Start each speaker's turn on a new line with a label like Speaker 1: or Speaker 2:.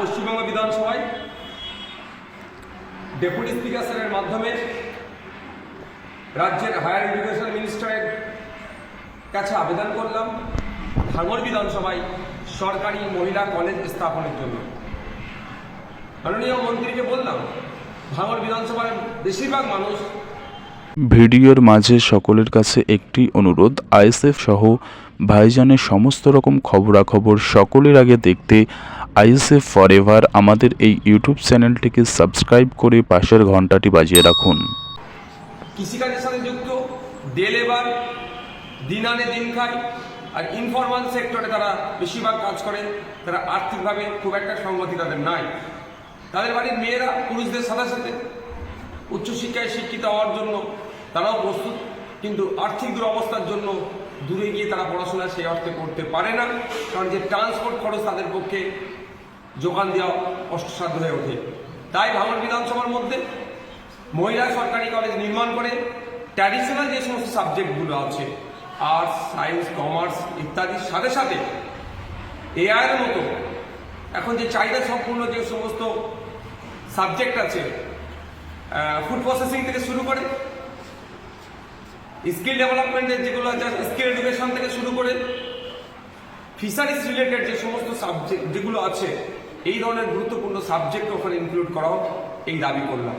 Speaker 1: পশ্চিমবঙ্গ বিধানসভায় deputy speaker স্যারের মাধ্যমে রাজ্যের হায়ার এডুকেশন মিনিস্টারের কাছে আবেদন করলাম ভাঙড় বিধানসভায় সরকারি মহিলা কলেজ স্থাপনের জন্য। মাননীয় মন্ত্রীকে বললাম ভাঙড় বিধানসভার বেশিরভাগ মানুষ
Speaker 2: ভিডিওর মাঝে সকলের কাছে একটি অনুরোধ, আইএসএফ সহ ভাইজানের সমস্ত রকম খবরাখবর সকলের আগে দেখতে আইএসএফ ফরএভার আমাদের এই ইউটিউব চ্যানেলটিকে সাবস্ক্রাইব করে পাশের ঘন্টাটি বাজিয়ে রাখুন।
Speaker 1: কৃষিকাজের সাথে যুক্ত ডে লেবার দিন আনে দিন খায়, আর ইনফরমাল সেক্টরে তারা বেশিরভাগ কাজ করে, তারা আর্থিকভাবে খুব একটা সংগতি তাদের নাই। তাদের বাড়ির মেয়েরা পুরুষদের সাথে সাথে উচ্চশিক্ষায় শিক্ষিত হওয়ার জন্য তারাও প্রস্তুত, কিন্তু আর্থিক দুরবস্থার জন্য দূরে গিয়ে তারা পড়াশোনা সেই অর্থে করতে পারে না, কারণ যে ট্রান্সপোর্ট খরচ তাদের পক্ষে যোগান দেওয়া কষ্টসাধ্য হয়ে ওঠে। তাই ভাঙড় বিধানসভার মধ্যে মহিলা সরকারি কলেজ নির্মাণ করে ট্র্যাডিশনাল যে সমস্ত সাবজেক্টগুলো আছে আর্টস সায়েন্স কমার্স ইত্যাদির সাথে সাথে এআইয়ের মতো এখন যে চাহিদা সম্পূর্ণ যে সমস্ত সাবজেক্ট আছে ফুড প্রসেসিং থেকে শুরু করে স্কিল ডেভেলপমেন্টের যেগুলো আছে স্কিল এডুকেশন থেকে শুরু করে ফিশারিজ রিলেটেড যে সমস্ত সাবজেক্ট যেগুলো আছে, এই ধরনের গুরুত্বপূর্ণ সাবজেক্ট ওখানে ইনক্লুড করা হোক এই দাবি করলাম।